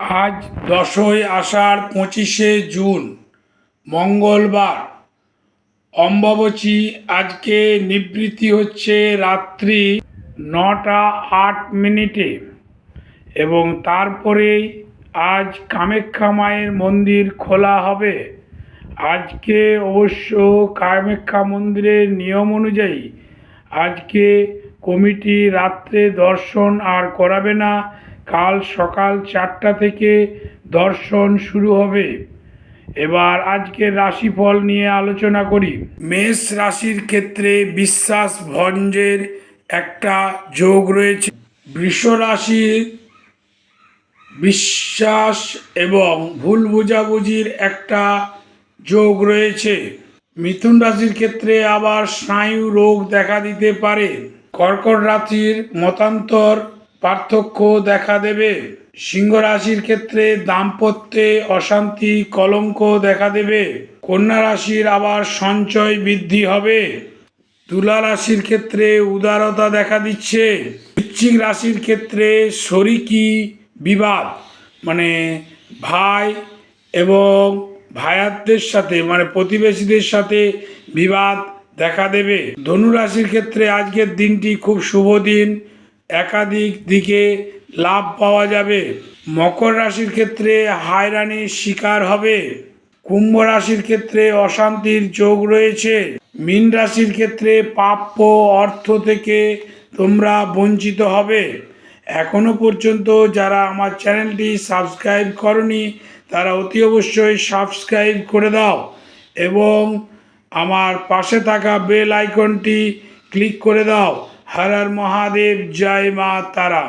আজ দশই আষাঢ় পঁচিশে জুন, মঙ্গলবার। অম্বাবচী আজকে নিবৃত্তি হচ্ছে রাত্রি নটা আট মিনিটে এবং তারপরেই আজ কামাখ্যা মায়ের মন্দির খোলা হবে। আজকে অবশ্য কামাখ্যা মন্দিরের নিয়ম অনুযায়ী আজকে কমিটি রাত্রে দর্শন আর করাবে না। কাল সকাল চারটা থেকে দর্শন শুরু হবে। এবার আজকের রাশিফল নিয়ে আলোচনা করি। মেষ রাশির ক্ষেত্রে বিশ্বাস ভঞ্জের একটা যোগ রয়েছে। বৃষ রাশির বিশ্বাস এবং ভুল বোঝাবুঝির একটা যোগ রয়েছে। মিথুন রাশির ক্ষেত্রে আবার স্নায়ু রোগ দেখা দিতে পারে। কর্কট রাশির মতান্তর পার্থক্য দেখা দেবে। সিংহ রাশির ক্ষেত্রে দাম্পত্যে অশান্তি, কলঙ্ক দেখা দেবে। কন্যা রাশির আবার সঞ্চয় বৃদ্ধি হবে। তুলা রাশির ক্ষেত্রে উদারতা দেখা দিচ্ছে। বৃশ্চিক রাশির ক্ষেত্রে শরিকি বিবাদ মানে ভাই এবং ভাইয়াতদের সাথে মানে প্রতিবেশীদের সাথে বিবাদ দেখা দেবে। ধনু রাশির ক্ষেত্রে আজকের দিনটি খুব শুভ দিন। একাধিক দিকে লাভ পাওয়া যাবে। মকর রাশির ক্ষেত্রে হায়রানির শিকার হবে। কুম্ভ রাশির ক্ষেত্রে অশান্তির যোগ রয়েছে। মীন রাশির ক্ষেত্রে প্রাপ্য অর্থ থেকে তোমরা বঞ্চিত হবে। এখনও পর্যন্ত যারা আমার চ্যানেলটি সাবস্ক্রাইব করনি, তারা অতি অবশ্যই সাবস্ক্রাইব করে দাও এবং আমার পাশে থাকা বেল আইকনটি ক্লিক করে দাও। हर हर महादेव जय मा तारा